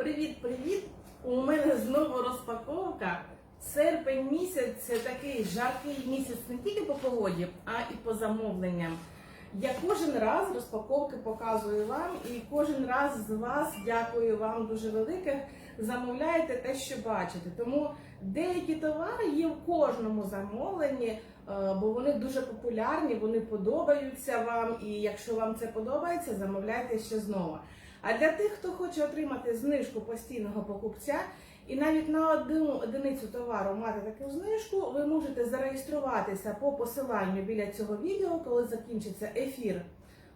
Привіт-привіт! У мене знову розпаковка. Серпень місяць це такий жаркий місяць не тільки по погоді, а і по замовленням. Я кожен раз розпаковки показую вам і кожен раз з вас дякую вам дуже велике. Замовляєте те, що бачите. Тому деякі товари є в кожному замовленні, е, бо вони дуже популярні, вони подобаються вам. І якщо вам це подобається, замовляйте ще знову. А для тих, хто хоче отримати знижку постійного покупця, і навіть на одну одиницю товару мати таку знижку, ви можете зареєструватися по посиланню біля цього відео, коли закінчиться ефір.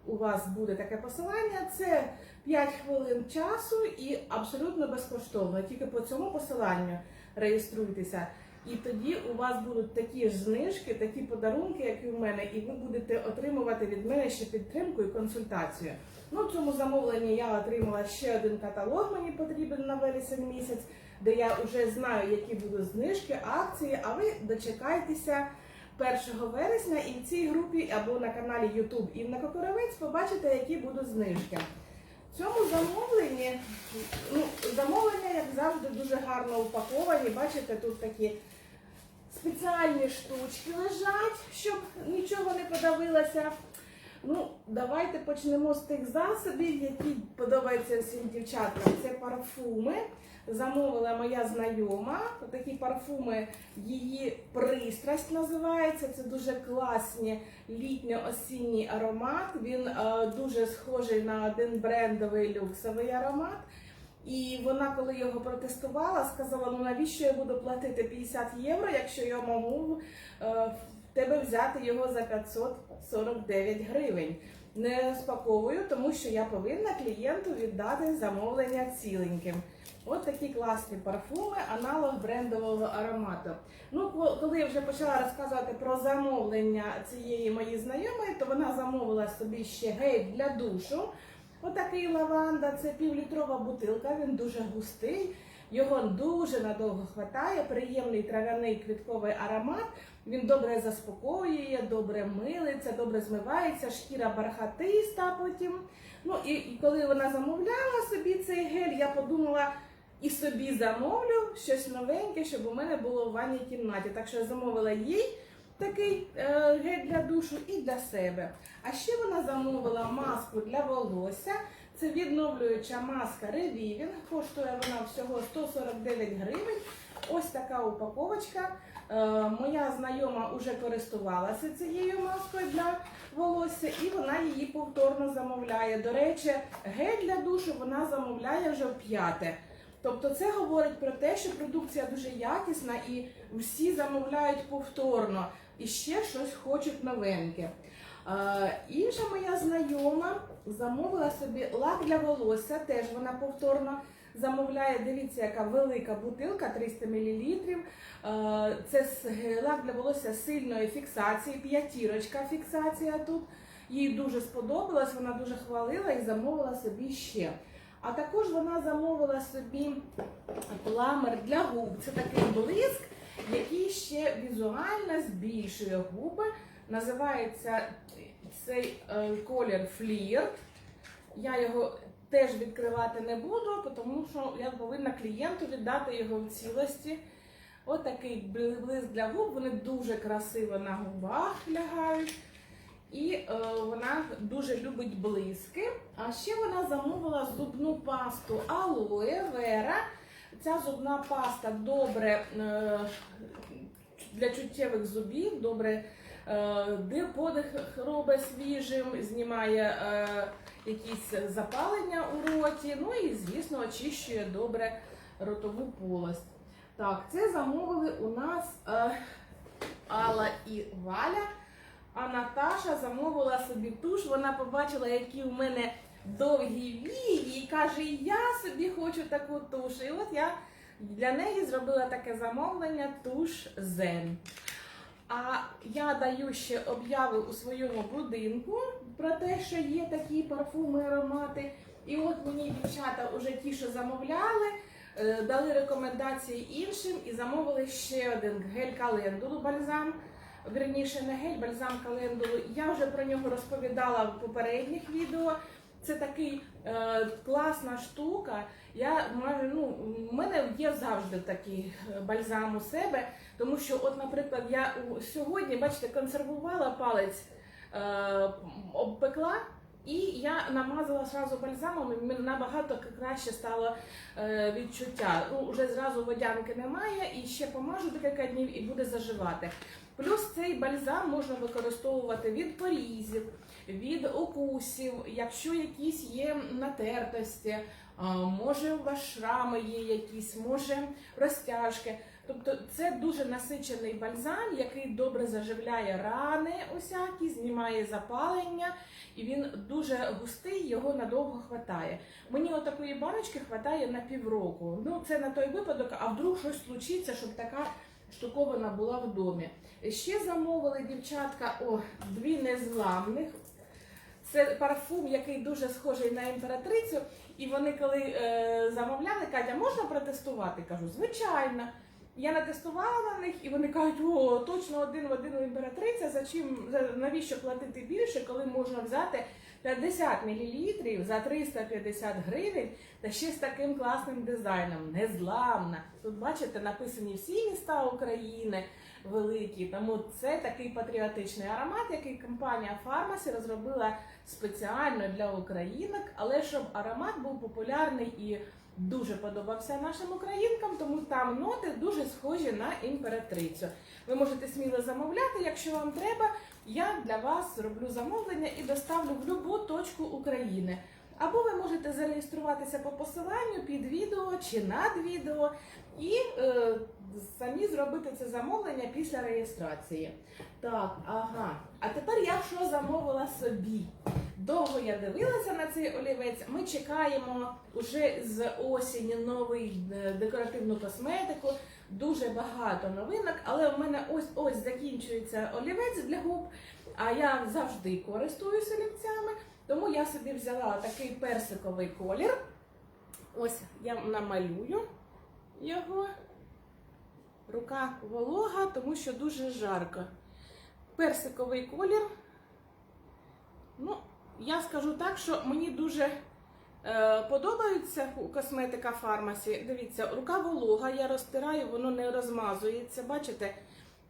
У вас буде таке посилання. Це 5 хвилин часу і абсолютно безкоштовно. Тільки по цьому посиланню реєструйтеся. І тоді у вас будуть такі ж знижки, такі подарунки, як і в мене, і ви будете отримувати від мене ще підтримку і консультацію. Ну, в цьому замовленні я отримала ще один каталог, мені потрібен на вересень місяць, де я вже знаю, які будуть знижки, акції. А ви дочекайтеся 1 вересня і в цій групі або на каналі YouTube Інна Кокоровець побачите, які будуть знижки. В цьому замовленні ну, замовлення, як завжди, дуже гарно упаковані. Бачите, тут такі спеціальні штучки лежать, щоб нічого не подавилося. Ну, давайте почнемо з тих засобів, які подобаються всім дівчаткам. Це парфуми. Замовила моя знайома. Такі парфуми, її пристрасть називається. Це дуже класні літньо-осінній аромат. Він е, дуже схожий на один брендовий люксовий аромат. І вона, коли його протестувала, сказала: ну навіщо я буду платити 50 євро, якщо я можу е, в тебе взяти його за 549 гривень. Не розпаковую, тому що я повинна клієнту віддати замовлення ціленьким. От такі класні парфуми, аналог брендового аромату. Ну, ко- коли я вже почала розказувати про замовлення цієї моєї знайомої, то вона замовила собі ще гель для душу. Отакий лаванда, це півлітрова бутилка, він дуже густий, його дуже надовго хватає, приємний трав'яний квітковий аромат. Він добре заспокоює, добре милиться, добре змивається, шкіра бархатиста потім. Ну і, і коли вона замовляла собі цей гель, я подумала і собі замовлю щось новеньке, щоб у мене було в ванній кімнаті. Так що я замовила їй такий е, гель для душу і для себе. А ще вона замовила маску для волосся. Це відновлююча маска Reviving. Коштує вона всього 149 гривень. Ось така упаковочка. Е, моя знайома вже користувалася цією маскою для волосся, і вона її повторно замовляє. До речі, гель для душу вона замовляє вже в п'яте. Тобто це говорить про те, що продукція дуже якісна і всі замовляють повторно і ще щось хочуть новеньке. Інша моя знайома замовила собі лак для волосся, теж вона повторно замовляє. Дивіться, яка велика бутилка 300 мл. Е, це лак для волосся сильної фіксації, п'ятірочка фіксація тут. Їй дуже сподобалось, вона дуже хвалила і замовила собі ще. А також вона замовила собі пламер для губ. Це такий блиск, який ще візуально збільшує губи. Називається цей е, колір флірт. Я його теж відкривати не буду, тому що я повинна клієнту віддати його в цілості. Ось такий блиск для губ, вони дуже красиво на губах лягають. І е, вона дуже любить блиски. А ще вона замовила зубну пасту Алоe Vera. Ця зубна паста добре е, для чуттєвих зубів, добре е, подих робить свіжим, знімає е, якісь запалення у роті. Ну і, звісно, очищує добре ротову полость. Так, це замовили у нас Алла і Валя. А Наташа замовила собі туш. Вона побачила, які у мене довгі вії, і каже: Я собі хочу таку туш. І от я для неї зробила таке замовлення туш Зен. А я даю ще обяви у своєму будинку про те, що є такі парфуми, аромати. І от мені дівчата, уже ті, що замовляли, е, дали рекомендації іншим і замовили ще один гель календулу бальзам. Верніше не гель, бальзам календулу. Я вже про нього розповідала в попередніх відео. Це такий е, класна штука. Я маю, ну, в мене є завжди такий е, бальзам у себе, тому що, от, наприклад, я сьогодні, бачите, консервувала палець, е, обпекла. І я намазала зразу бальзамом, і мені набагато краще стало е, відчуття. Ну, вже зразу водянки немає, і ще помажу декілька днів і буде заживати. Плюс цей бальзам можна використовувати від порізів, від укусів, якщо якісь є натертості, може у вас шрами є якісь, може розтяжки. Тобто це дуже насичений бальзам, який добре заживляє рани усякі, знімає запалення, і він дуже густий, його надовго хватає. Мені отакої баночки хватає на півроку. Ну це на той випадок, а вдруг щось случиться, щоб така штуковина була в домі. Ще замовили дівчатка о, дві незламних. Це парфум, який дуже схожий на імператрицю. І вони, коли е, замовляли, Катя, можна протестувати? Кажу, звичайно. Я натестувала на них, і вони кажуть, о, точно один в один імператриця. За чим за навіщо платити більше, коли можна взяти 50 мл за 350 гривень, та ще з таким класним дизайном, незламна. Тут бачите, написані всі міста України великі. Тому це такий патріотичний аромат, який компанія Фармасі розробила спеціально для українок, але щоб аромат був популярний і дуже подобався нашим українкам, тому там ноти дуже схожі на імператрицю. Ви можете сміло замовляти, якщо вам треба. Я для вас зроблю замовлення і доставлю в будь-яку точку України. Або ви можете зареєструватися по посиланню під відео чи над відео і е, самі зробити це замовлення після реєстрації. Так, ага. А тепер я що замовила собі? Довго я дивилася на цей олівець. Ми чекаємо уже з осені новий е, декоративну косметику. Дуже багато новинок, але в мене ось ось закінчується олівець для губ. А я завжди користуюся олівцями, тому я собі взяла такий персиковий колір. Ось я намалюю його. Рука волога, тому що дуже жарко. Персиковий колір. Ну, я скажу так, що мені дуже е, подобається косметика фармасі. Дивіться, рука волога, я розтираю, воно не розмазується. Бачите?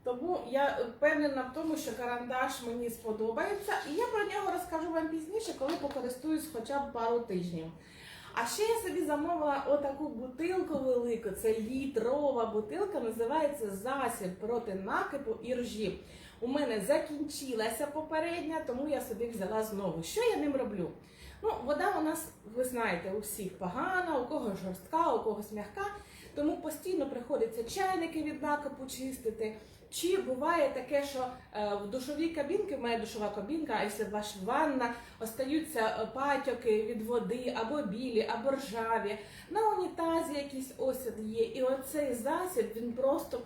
Тому я впевнена в тому, що карандаш мені сподобається, і я про нього розкажу вам пізніше, коли покористуюсь хоча б пару тижнів. А ще я собі замовила отаку бутилку велику. Це літрова бутилка, називається засіб проти накипу і ржі. У мене закінчилася попередня, тому я собі взяла знову. Що я ним роблю? Ну, вода у нас, ви знаєте, у всіх погана, у когось жорстка, у когось м'яка. Тому постійно приходиться чайники від накипу чистити. Чи буває таке, що е, в душовій кабінці, в душова кабінка, а якщо ваша ванна, остаються е, патьоки від води, або білі, або ржаві. На унітазі якийсь осід є. І оцей засіб він просто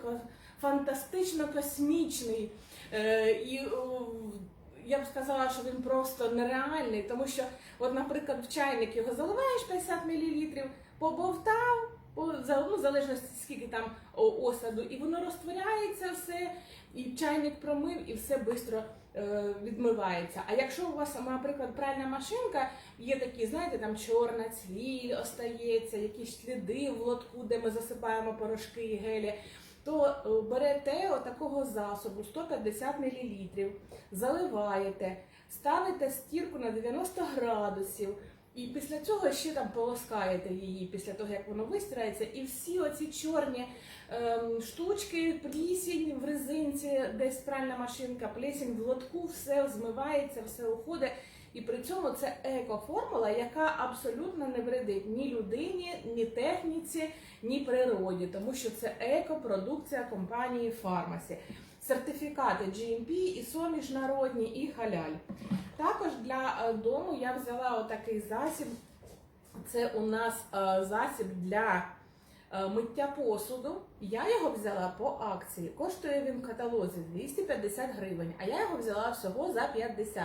фантастично космічний. Е, і я б сказала, що він просто нереальний, тому що, от, наприклад, в чайник його заливаєш 50 мл, побовтав, ну, в залежності скільки там осаду, і воно розтворяється все, і чайник промив, і все швидко е, відмивається. А якщо у вас, наприклад, пральна машинка, є такі, знаєте, там чорна цвіль остається, якісь сліди в лотку, де ми засипаємо порошки і гелі, то е, берете отакого засобу 150 мл, заливаєте, ставите стірку на 90 градусів. І після цього ще там полоскаєте її після того, як воно вистирається, і всі оці чорні ем, штучки, плісінь в резинці, десь пральна машинка, плесінь в лотку, все змивається, все уходить. І при цьому це екоформула, яка абсолютно не вредить ні людині, ні техніці, ні природі, тому що це екопродукція компанії Фармасі. Сертифікати GMP, ISO міжнародні і халяль. Також для е, дому я взяла отакий засіб. Це у нас е, засіб для е, миття посуду. Я його взяла по акції. Коштує він в каталозі 250 гривень, а я його взяла всього за 50.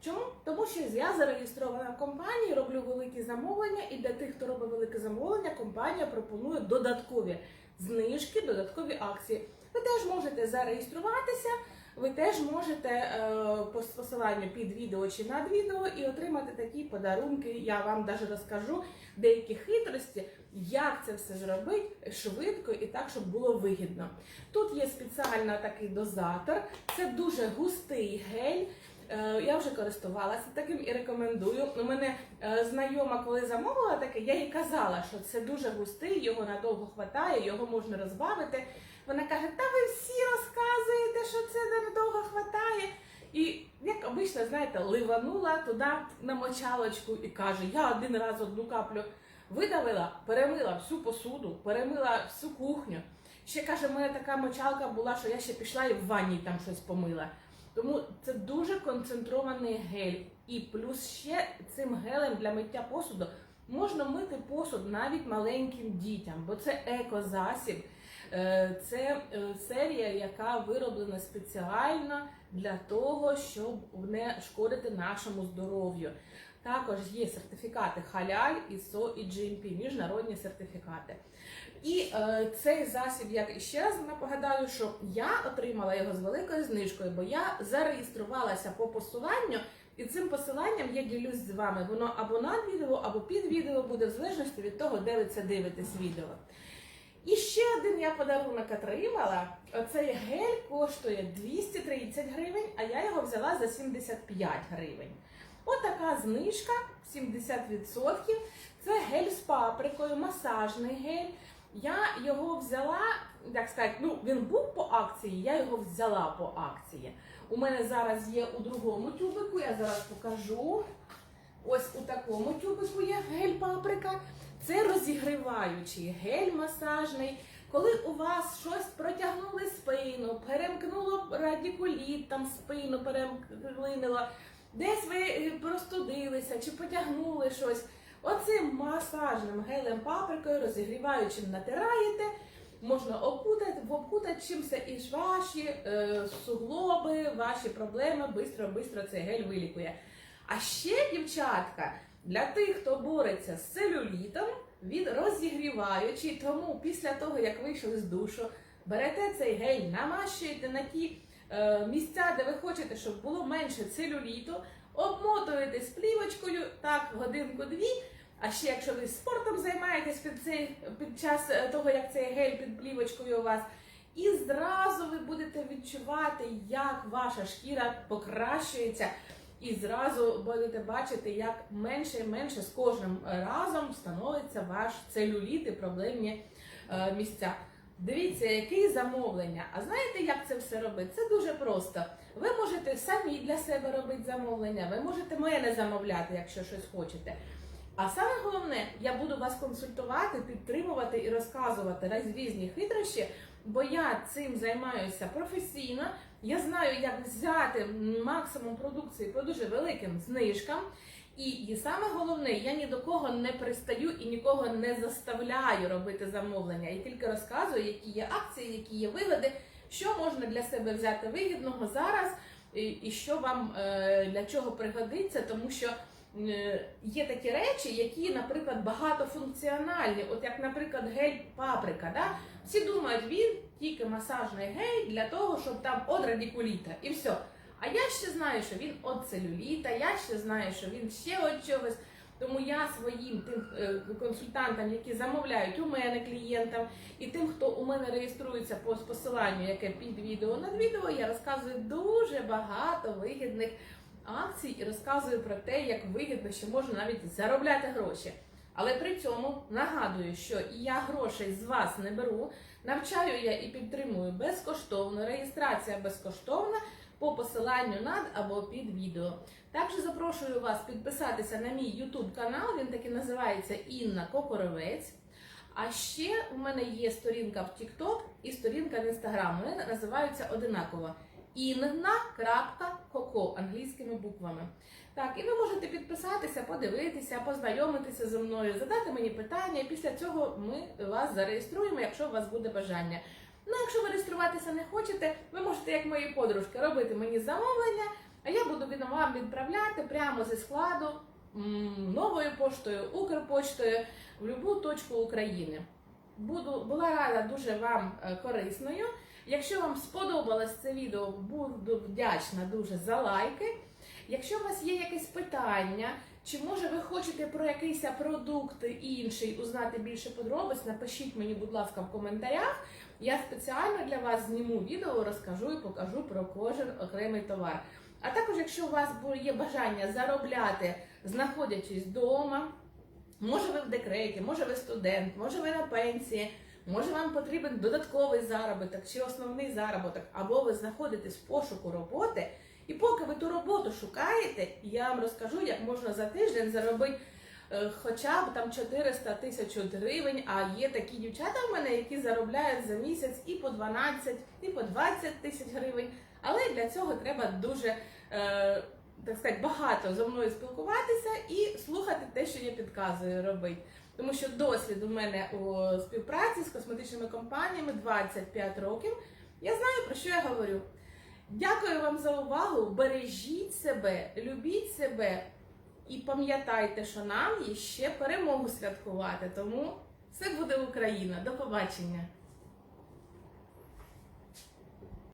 Чому? Тому що я зареєстрована в компанії, роблю великі замовлення, і для тих, хто робить велике замовлення, компанія пропонує додаткові знижки, додаткові акції. Ви теж можете зареєструватися, ви теж можете е, по посиланню під відео чи над відео і отримати такі подарунки. Я вам навіть розкажу деякі хитрості, як це все зробити швидко і так, щоб було вигідно. Тут є спеціально такий дозатор, це дуже густий гель. Е, Я вже користувалася таким і рекомендую. У мене е, знайома, коли замовила таке, я їй казала, що це дуже густий, його надовго хватає, його можна розбавити. Вона каже: Та ви всі розказуєте, що це надовго хватає. І як обично, знаєте, ливанула туди на мочалочку і каже: Я один раз одну каплю видавила, перемила всю посуду, перемила всю кухню. Ще каже, мене така мочалка була, що я ще пішла і в ванні там щось помила. Тому це дуже концентрований гель. І плюс ще цим гелем для миття посуду можна мити посуд навіть маленьким дітям, бо це екозасіб. Е, Це е, серія, яка вироблена спеціально для того, щоб не шкодити нашому здоров'ю. Також є сертифікати Халяль, ISO і GMP, міжнародні сертифікати. І е, цей засіб, я ще раз нагадаю, що я отримала його з великою знижкою, бо я зареєструвалася по посиланню, і цим посиланням я ділюсь з вами. Воно або над відео, або під відео буде в залежності від того, де ви це дивитесь відео. І ще один я подарунок отримала. Оцей гель коштує 230 гривень, а я його взяла за 75 гривень. Отака знижка 70%. Це гель з паприкою, масажний гель. Я його взяла, як сказати, ну він був по акції, я його взяла по акції. У мене зараз є у другому тюбику, я зараз покажу. Ось у такому тюбику є гель паприка. Це розігріваючий гель масажний. Коли у вас щось протягнули спину, перемкнуло радікуліт, там спину переклинило, десь ви е, простудилися чи потягнули щось. Оцим масажним гелем паприкою розігріваючим натираєте, можна окутати, обкутати чимось і ваші е, суглоби, ваші проблеми бистро-бистро цей гель вилікує. А ще, дівчатка, для тих, хто бореться з целюлітом, він розігріваючий, тому після того, як вийшли з душу, берете цей гель, намащуєте на ті е, місця, де ви хочете, щоб було менше целюліту, обмотуєте плівочкою, так, годинку-дві. А ще якщо ви спортом займаєтесь під, цей, під час е, того, як цей гель під плівочкою у вас, і зразу ви будете відчувати, як ваша шкіра покращується, і зразу будете бачити, як менше і менше з кожним разом становиться ваш целюліт і проблемні е, місця. Дивіться, які замовлення. А знаєте, як це все робити? Це дуже просто. Ви можете самі для себе робити замовлення, ви можете мене замовляти, якщо щось хочете. А саме головне, я буду вас консультувати, підтримувати і розказувати різні хитрощі, бо я цим займаюся професійно. Я знаю, як взяти максимум продукції по дуже великим знижкам. І, і саме головне, я ні до кого не пристаю і нікого не заставляю робити замовлення. Я тільки розказую, які є акції, які є вигоди, що можна для себе взяти вигідного зараз, і, і що вам е, для чого пригодиться, тому що. Е, Є такі речі, які, наприклад, багатофункціональні, от як, наприклад, гель паприка. Да? Всі думають, він тільки масажний гель для того, щоб там од радикуліта і все. А я ще знаю, що він від целюліта, я ще знаю, що він ще від чогось. Тому я своїм тим е, консультантам, які замовляють у мене клієнтам, і тим, хто у мене реєструється по посиланню, яке під відео над відео, я розказую дуже багато вигідних акцій і розказую про те, як вигідно, що можна навіть заробляти гроші. Але при цьому нагадую, що я грошей з вас не беру, навчаю я і підтримую безкоштовно, реєстрація безкоштовна по посиланню над або під відео. Також запрошую вас підписатися на мій YouTube канал, він таки називається Інна Кокоровець. А ще у мене є сторінка в TikTok і сторінка в Instagram. Вони називаються одинаково інна.коко англійськими буквами. Так, і ви можете підписатися, подивитися, познайомитися зі мною, задати мені питання. і Після цього ми вас зареєструємо, якщо у вас буде бажання. Ну, якщо ви реєструватися не хочете, ви можете, як мої подружки, робити мені замовлення, а я буду вам відправляти прямо зі складу новою поштою, Укрпоштою в будь-яку точку України. Буду була рада дуже вам е, корисною. Якщо вам сподобалось це відео, буду вдячна дуже за лайки. Якщо у вас є якесь питання, чи може ви хочете про якийсь продукт інший узнати більше подробиць, напишіть мені, будь ласка, в коментарях. Я спеціально для вас зніму відео, розкажу і покажу про кожен окремий товар. А також, якщо у вас є бажання заробляти, знаходячись вдома, може ви в декреті, може ви студент, може ви на пенсії, може вам потрібен додатковий заробіток чи основний заробіток, або ви знаходитесь в пошуку роботи. І поки ви ту роботу шукаєте, я вам розкажу, як можна за тиждень заробити е, хоча б там 400 тисяч гривень. А є такі дівчата в мене, які заробляють за місяць і по 12, і по 20 тисяч гривень. Але для цього треба дуже е, так сказати, багато зі мною спілкуватися і слухати те, що я підказую робити. Тому що досвід у мене у співпраці з косметичними компаніями 25 років. Я знаю про що я говорю. Дякую вам за увагу. Бережіть себе, любіть себе і пам'ятайте, що нам є ще перемогу святкувати. Тому все буде Україна. До побачення!